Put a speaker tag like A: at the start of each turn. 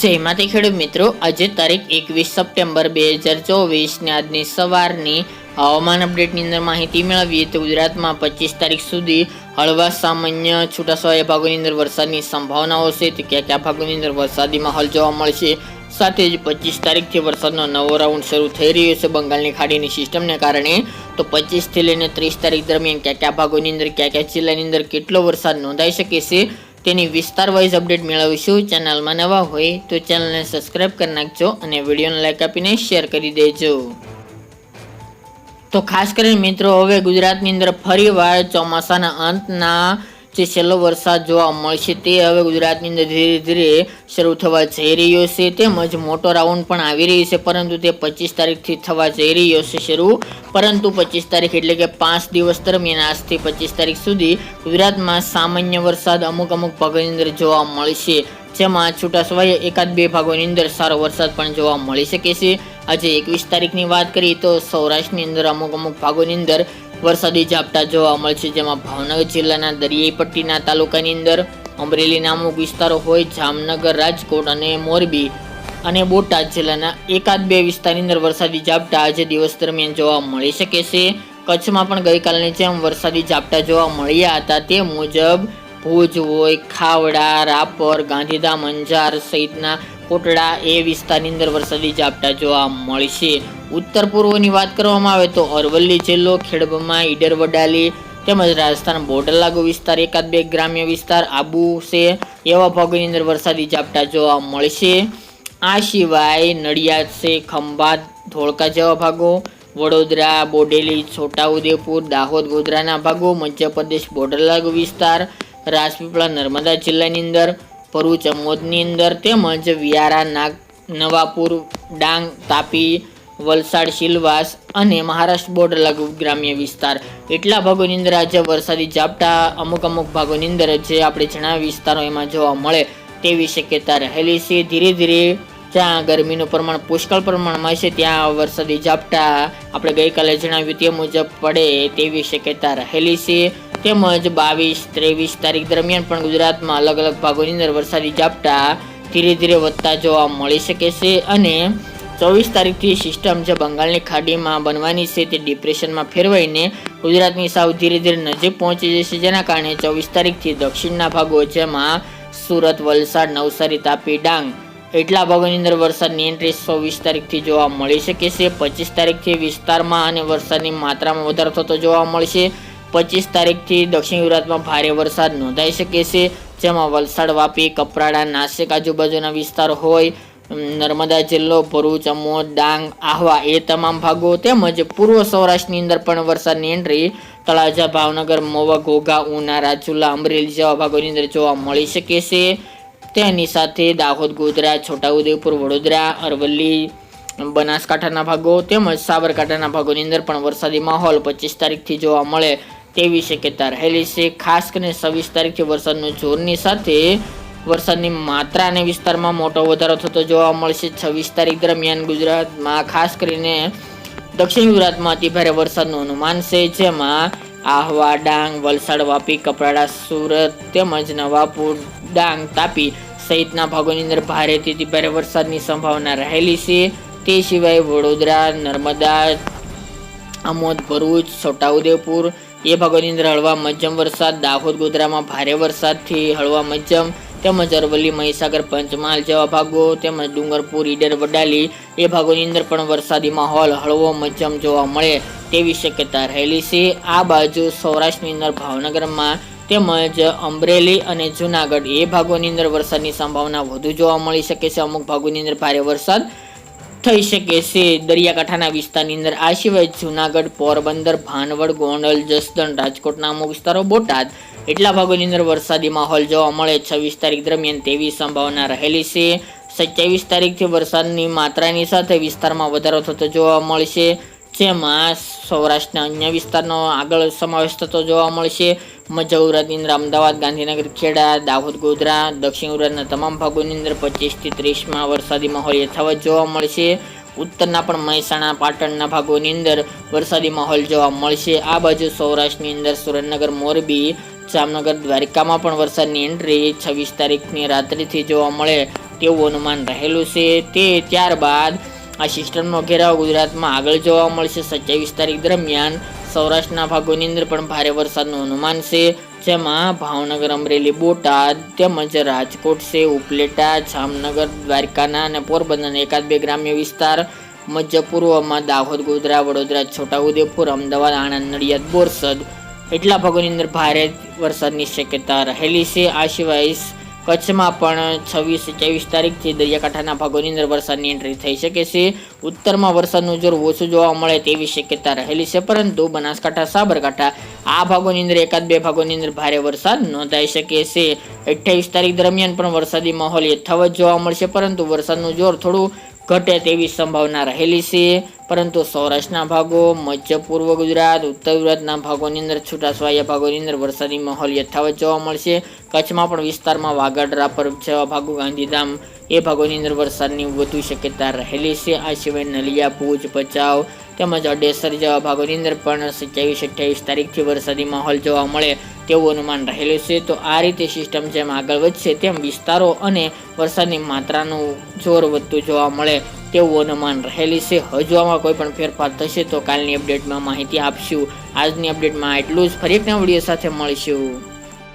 A: જય માતા ખેડૂત મિત્રો, આજે તારીખ એકવીસ સપ્ટેમ્બર બે હજાર ચોવીસને આજની સવારની હવામાન અપડેટની અંદર માહિતી મેળવીએ તો ગુજરાતમાં પચીસ તારીખ સુધી હળવા સામાન્ય છૂટાછવાયા ભાગોની અંદર વરસાદની સંભાવનાઓ છે, તો ક્યાં ક્યાં ભાગોની અંદર વરસાદી માહોલ જોવા મળશે? સાથે જ પચીસ તારીખથી વરસાદનો નવો રાઉન્ડ શરૂ થઈ રહ્યો છે બંગાળની ખાડીની સિસ્ટમને કારણે. તો પચીસથી લઈને ત્રીસ તારીખ દરમિયાન કયા કયા ભાગોની અંદર, કયા કયા જિલ્લાની અંદર કેટલો વરસાદ નોંધાઈ શકે છે? તેની વિસ્તાર વાઇઝ અપડેટ મેળવીશું. ચેનલમાં નવા હોય તો ચેનલને સબસ્ક્રાઇબ કરી નાખજો અને વિડીયોને લાઈક આપીને શેર કરી દેજો. તો ખાસ કરીને મિત્રો, હવે ગુજરાતની અંદર ફરીવાર ચોમાસાના અંતના જે છેલ્લો વરસાદ જોવા મળશે તે હવે ગુજરાતની અંદર ધીરે ધીરે શરૂ થવા જઈ રહ્યો છે. તેમજ મોટો રાઉન્ડ પણ આવી રહ્યો છે, પરંતુ તે પચીસ તારીખથી થવા જઈ રહ્યો છે શરૂ. પરંતુ પચીસ તારીખ એટલે કે પાંચ દિવસ દરમિયાન આજથી પચીસ તારીખ સુધી ગુજરાતમાં સામાન્ય વરસાદ અમુક અમુક ભાગોની અંદર જોવા મળશે. જેમાં છૂટાછવાયા એકાદ બે ભાગોની અંદર સારો વરસાદ પણ જોવા મળી શકે છે. આજે એકવીસ તારીખની વાત કરીએ તો સૌરાષ્ટ્રની અંદર અમુક અમુક ભાગોની અંદર વરસાદી ઝાપટા જોવા મળશે, જેમાં ભાવનગર જિલ્લાના દરિયાઈ પટ્ટીના તાલુકાની અંદર અમરેલીના અમુક વિસ્તારો હોય જામનગર, રાજકોટ અને મોરબી અને બોટાદ જિલ્લાના એકાદ બે વિસ્તારની અંદર વરસાદી ઝાપટા આજે દિવસ દરમિયાન જોવા મળી શકે છે. કચ્છમાં પણ ગઈકાલની જેમ વરસાદી ઝાપટા જોવા મળ્યા હતા. તે મુજબ ભુજ હોય ખાવડા, રાપર, ગાંધીધામ, અંજાર સહિતના કોટડા એ વિસ્તારની અંદર વરસાદી ઝાપટા જોવા મળશે ઉત્તર પૂર્વની વાત કરવામાં આવે તો અરવલ્લી જિલ્લો, ખેડબમાં ઈડર વડાલી તેમજ રાજસ્થાન બોર્ડર લાગુ વિસ્તાર, એકાદ બે ગ્રામ્ય વિસ્તાર, આબુ છે, એવા ભાગોની અંદર વરસાદી ઝાપટા જોવા મળશે આ સિવાય નડિયાદ છે, ખંભાત, ધોળકા જેવા ભાગો, વડોદરા, બોડેલી, છોટાઉદેપુર, દાહોદ, ગોધરાના ભાગો, મધ્યપ્રદેશ બોર્ડર લાગુ વિસ્તાર, રાજપીપળા, નર્મદા જિલ્લાની અંદર ભરૂચ અમોદની અંદર તેમજ વ્યારા નાગ, નવાપુર, ડાંગ, તાપી, વલસાડ સિલવાસ અને મહારાષ્ટ્ર બોર્ડર લાગુ ગ્રામ્ય વિસ્તાર. એટલા ભાગોની અંદર આજે વરસાદી ઝાપટા અમુક અમુક ભાગોની અંદર જે આપણે જણાવ્યા વિસ્તારો એમાં જોવા મળે તેવી શક્યતા રહેલી છે. ધીરે ધીરે જ્યાં ગરમીનું પ્રમાણ પુષ્કળ પ્રમાણમાં છે, ત્યાં વરસાદી ઝાપટા આપણે ગઈકાલે જણાવ્યું તે મુજબ પડે તેવી શક્યતા રહેલી છે. તેમજ બાવીસ, ત્રેવીસ તારીખ દરમિયાન પણ ગુજરાતમાં અલગ અલગ ભાગોની અંદર વરસાદી ઝાપટા ધીરે ધીરે વધતા જોવા મળી શકે છે અને ચોવીસ તારીખથી સિસ્ટમ જે બંગાળની ખાડીમાં બનવાની છે તે ડિપ્રેશનમાં ફેરવાઈને ગુજરાતની સાવ ધીરે ધીરે નજીક પહોંચી જશે જેના કારણે ચોવીસ તારીખથી દક્ષિણના ભાગો, જેમાં સુરત, વલસાડ, નવસારી, તાપી, ડાંગ એટલા ભાગોની અંદર વરસાદની એન્ટ્રી ચોવીસ તારીખથી જોવા મળી શકે છે. પચીસ તારીખથી વિસ્તારમાં અને વરસાદની માત્રામાં વધારો થતો જોવા મળશે. પચીસ તારીખથી દક્ષિણ ગુજરાતમાં ભારે વરસાદ નોંધાઈ શકે છે, જેમાં વલસાડ, વાપી, કપરાડા, નાસિક આજુબાજુના વિસ્તાર હોય નર્મદા જિલ્લો, ભરૂચ, અમોદ, ડાંગ, આહવા એ તમામ ભાગો તેમજ પૂર્વ સૌરાષ્ટ્રની અંદર પણ વરસાદની એન્ટ્રી તળાજા, ભાવનગર, મોવા, ઘોઘા, ઉના, રાજુલા, અમરેલી જેવા ભાગોની અંદર જોવા મળી શકે છે. તેની સાથે દાહોદ, ગોધરા, છોટાઉદેપુર, વડોદરા, અરવલ્લી, બનાસકાંઠાના ભાગો તેમજ સાબરકાંઠાના ભાગોની અંદર પણ વરસાદી માહોલ પચીસ તારીખથી જોવા મળે તેવી શક્યતા રહેલી છે. ખાસ કરીને છવ્વીસ તારીખથી વરસાદનું જોરની સાથે વરસાદની માત્રા અને વિસ્તારમાં મોટો વધારો થતો જોવા મળશે. છવ્વીસ તારીખ દરમિયાન ગુજરાતમાં ખાસ કરીને દક્ષિણ ગુજરાતમાં અતિભારે વરસાદનું અનુમાન છે, જેમાં આહવા, ડાંગ, વલસાડ, વાપી, કપરાડા, સુરત તેમજ નવાપુર ડાંગ તાપી સહિતના ભાગોની અંદર ભારેથી ભારે વરસાદની સંભાવના રહેલી છે. તે સિવાય વડોદરા, નર્મદા, આમોદ, ભરૂચ, છોટાઉદેપુર એ ભાગોની અંદર હળવા મધ્યમ વરસાદ, દાહોદ, ગોધરામાં ભારે વરસાદથી હળવા મધ્યમ તેમજ અરવલ્લી, મહીસાગર, પંચમહાલ જેવા ભાગો તેમજ ડુંગરપુર, ઈડર, વડાલી એ ભાગોની અંદર પણ વરસાદી માહોલ હળવો મધ્યમ જોવા મળે તેવી શક્યતા રહેલી છે. આ બાજુ સૌરાષ્ટ્રની અંદર ભાવનગરમાં તેમજ અમરેલી અને જુનાગઢ એ ભાગોની અંદર વરસાદની સંભાવના વધુ જોવા મળી શકે છે. અમુક ભાગોની અંદર ભારે વરસાદ થઈ શકે છે. દરિયાકાંઠાના વિસ્તારની અંદર આ સિવાય જુનાગઢ, પોરબંદર, ભાનવડ, ગોંડલ, જસદણ, રાજકોટના અમુક વિસ્તારો, બોટાદ એટલા ભાગોની અંદર વરસાદી માહોલ જોવા મળે. છવ્વીસ તારીખ દરમિયાન તેવી સંભાવના રહેલી છે. સત્યાવીસ તારીખથી વરસાદની માત્રાની સાથે વિસ્તારમાં વધારો થતો જોવા મળશે. જેમાં સૌરાષ્ટ્રના અન્ય વિસ્તારનો આગળ સમાવેશ થતો જોવા મળશે મધ્ય અંદર અમદાવાદ, ગાંધીનગર, ખેડા, દાહોદ, ગોધરા, દક્ષિણ ગુજરાતના તમામ ભાગોની અંદર પચીસથી ત્રીસમાં વરસાદી માહોલ યથાવત જોવા મળશે ઉત્તરના પણ મહેસાણા, પાટણના ભાગોની અંદર વરસાદી માહોલ જોવા મળશે આ બાજુ સૌરાષ્ટ્રની અંદર સુરેન્દ્રનગર, મોરબી, જામનગર, દ્વારિકામાં પણ વરસાદની એન્ટ્રી છવ્વીસ તારીખની રાત્રિથી જોવા મળે તેવું અનુમાન રહેલું છે. તે ત્યારબાદ આ સિસ્ટમનો ઘેરાવ ગુજરાતમાં આગળ જોવા મળશે સત્યાવીસ તારીખ દરમિયાન. સૌરાષ્ટ્રના ભાગોની અંદર પણ ભારે વરસાદનું અનુમાન છે. જેમાં ભાવનગર, અમરેલી, બોટાદ તેમજ રાજકોટ છે, ઉપલેટા, જામનગર, દ્વારકાના અને પોરબંદરના એકાદ બે ગ્રામ્ય વિસ્તાર. મધ્ય પૂર્વમાં દાહોદ, ગોધરા, વડોદરા, છોટાઉદેપુર, અમદાવાદ, આણંદ, નડિયાદ, બોરસદ. એટલા ભાગોની અંદર ભારે વરસાદની શક્યતા રહેલી છે. આ સિવાય કચ્છમાં પણ છવ્વીસ ચોવીસ તારીખથી દરિયાકાંઠાના ભાગોની અંદર વરસાદની એન્ટ્રી થઈ શકે છે. ઉત્તરમાં વરસાદનું જોર ઓછું જોવા મળે તેવી શક્યતા રહેલી છે, પરંતુ બનાસકાંઠા, સાબરકાંઠા, આ ભાગોની અંદર એકાદ બે ભાગોની અંદર ભારે વરસાદ નોંધાઈ શકે છે. અઠ્યાવીસ તારીખ દરમિયાન પણ વરસાદી માહોલ યથાવત જોવા મળશે, પરંતુ વરસાદનું જોર થોડું ઘટે તેવી સંભાવના રહેલી છે. પરંતુ સૌરાષ્ટ્રના ભાગો મધ્ય પૂર્વ ગુજરાત, ઉત્તર ગુજરાતના ભાગોની અંદર છૂટાછવાયા ભાગોની અંદર વરસાદી માહોલ યથાવત જોવા મળશે. કચ્છમાં પણ વિસ્તારમાં વાગડરા પર જેવા ભાગો, ગાંધીધામ એ ભાગોની અંદર વરસાદની વધુ શક્યતા રહેલી છે. આ સિવાય નલિયા, ભુજ, ભચાઉ તેમજ અડેસર જેવા ભાગોની અંદર પણ સત્યાવીસ અઠ્યાવીસ તારીખથી વરસાદી માહોલ જોવા મળે. તેવું અનુમાન રહેલું છે. તો આ રીતે સિસ્ટમ જેમ આગળ વધશે તેમ વિસ્તારો અને વરસાદની માત્રાનું જોર વધતું જોવા મળે તેવું અનુમાન રહેલી છે. હજુ આમાં કોઈ પણ ફેરફાર થશે તો કાલની અપડેટમાં માહિતી આપશું. આજની અપડેટમાં એટલું જ. ફરી એકના વીડિયો સાથે મળીશું.